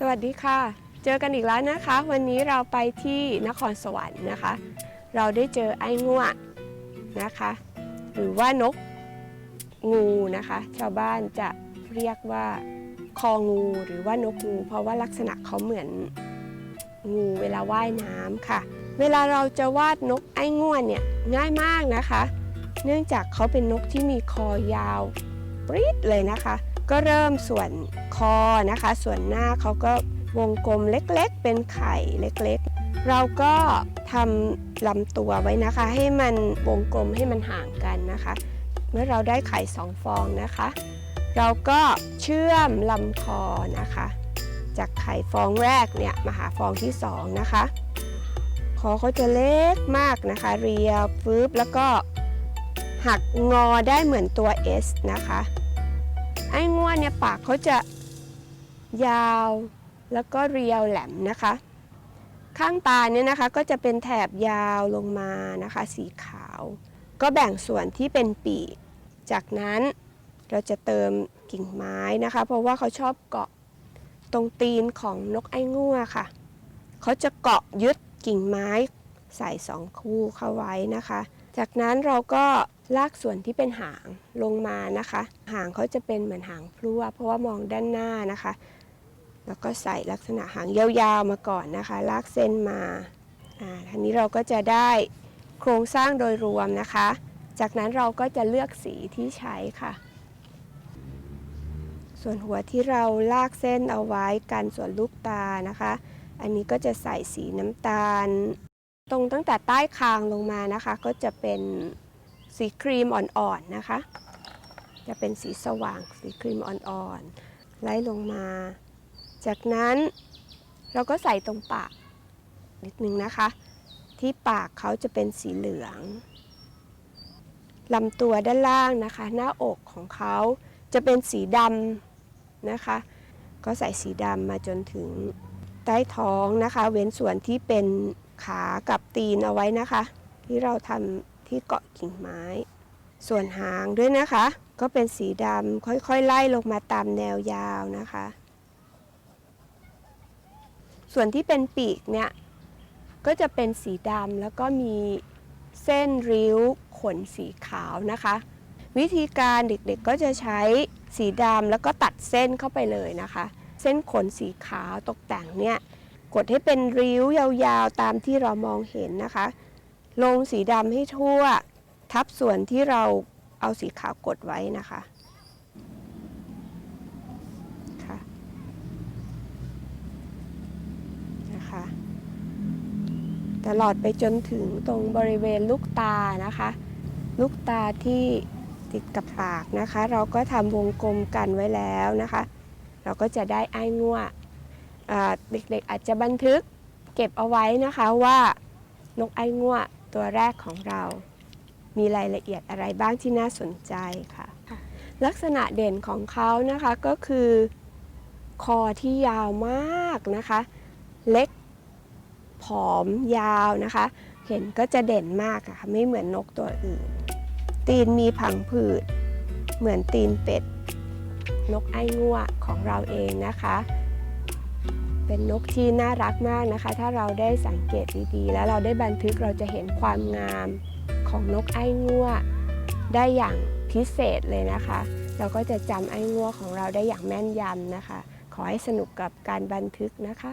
สวัสดีค่ะ เจอกันอีกแล้วนะคะ วันนี้เราไปที่นครสวรรค์นะคะ เราได้เจอไอ้ง่วนะคะ หรือว่านกงูนะคะ ชาวบ้านจะเรียกว่าคองูหรือว่านกงู เพราะว่าลักษณะเขาเหมือนงูเวลาว่ายน้ำค่ะ เวลาเราจะวาดนกไอ้ง่วนเนี่ยง่ายมากนะคะ เนื่องจากเขาเป็นนกที่มีคอยาวปรี๊ดเลยนะคะ ก็เริ่มส่วนคอนะคะ ส่วนหน้าเขาก็วงกลมเล็กๆ เป็นไข่เล็กๆ เราก็ทำลำตัวไว้นะคะ ให้มันวงกลมให้มันห่างกันนะคะ เมื่อเราได้ไข่สองฟองนะคะ เราก็เชื่อมลำคอนะคะ จากไข่ฟองแรกเนี่ยมาหาฟองที่สองนะคะคอเขาจะเล็กมากนะคะ เรียวฟืบแล้วก็หักงอได้เหมือนตัว S นะคะ ไอ้ง่วนเนี่ยปากเขาจะยาวแล้วก็เรียวแหลมนะคะ ข้างตาเนี่ยนะคะก็จะเป็นแถบยาวลงมานะคะ สีขาว ก็แบ่งส่วนที่เป็นปีก จากนั้นเราจะเติมกิ่งไม้นะคะ เพราะว่าเขาชอบเกาะตรงตีนของนกไอ้ง่วค่ะ เขาจะเกาะยึดกิ่งไม้ใส่สองคู่เข้าไว้นะคะ จากนั้นเราก็ ลากส่วนที่เป็นหางลงมานะคะ หางเขาจะเป็นเหมือนหางพลั่วเพราะว่ามองด้านหน้านะคะ แล้วก็ใส่ลักษณะหางยาวๆมาก่อนนะคะ ลากเส้นมาอ่าทีนี้เราก็จะได้โครงสร้างโดยรวมนะคะ จากนั้นเราก็จะเลือกสีที่ใช้ค่ะ ส่วนหัวที่เราลากเส้นเอาไว้กันส่วนลูกตานะคะ อันนี้ก็จะใส่สีน้ำตาล ตรงตั้งแต่ใต้คางลงมานะคะ ก็จะเป็น สีครีมอ่อนๆนะคะ จะเป็นสีสว่างสีครีมอ่อนๆไล่ลงมา จากนั้นเราก็ใส่ตรงปากนิดนึงนะคะ ที่ปากเขาจะเป็นสีเหลืองลำตัวด้านล่างนะคะ หน้าอกของเขาจะเป็นสีดำนะคะ ก็ใส่สีดำมาจนถึงใต้ท้องนะคะ เว้นส่วนที่เป็นขากับตีนเอาไว้นะคะ ที่เราทำ ที่เกาะกิ่งไม้ ส่วนหางด้วยนะคะ ก็เป็นสีดำค่อยๆ ไล่ลงมาตามแนวยาวนะคะ ส่วนที่เป็นปีกเนี่ย ก็จะเป็นสีดำแล้วก็มีเส้นริ้วขนสีขาวนะคะ วิธีการเด็กๆก็จะใช้สีดำแล้วก็ตัดเส้นเข้าไปเลยนะคะ เส้นขนสีขาวตกแต่งเนี่ยกดให้เป็นริ้วยาวๆตามที่เรามองเห็นนะคะ ลงสีดำให้ทั่ว ทับส่วนที่เราเอาสีขาวกดไว้นะคะค่ะนะคะ ตลอดไปจนถึงตรงบริเวณลูกตานะคะ ลูกตาที่ติดกับปากนะคะ เราก็ทำวงกลมกันไว้แล้วนะคะ เราก็จะได้อ้งัวเด็กๆอาจจะบันทึกเก็บเอาไว้นะคะว่านกไอ้งัว ตัวแรกของเรา มีรายละเอียดอะไรบ้างที่น่าสนใจค่ะ ลักษณะเด่นของเขานะคะก็คือคอที่ยาวมากนะคะ เล็กผอมยาวนะคะ เห็นก็จะเด่นมากอะค่ะไม่เหมือนนกตัวอื่น ตีนมีผังผืด เหมือนตีนเป็ด นกไอ้งัวของเราเองนะคะ เป็นนกที่น่ารักมากนะคะ ถ้าเราได้สังเกตดีๆ แล้วเราได้บันทึกเราจะเห็นความงามของนกไอ้งัวได้อย่างพิเศษเลยนะคะ เราก็จะจำไอ้งัวของเราได้อย่างแม่นยำนะคะ ขอให้สนุกกับการบันทึกนะคะ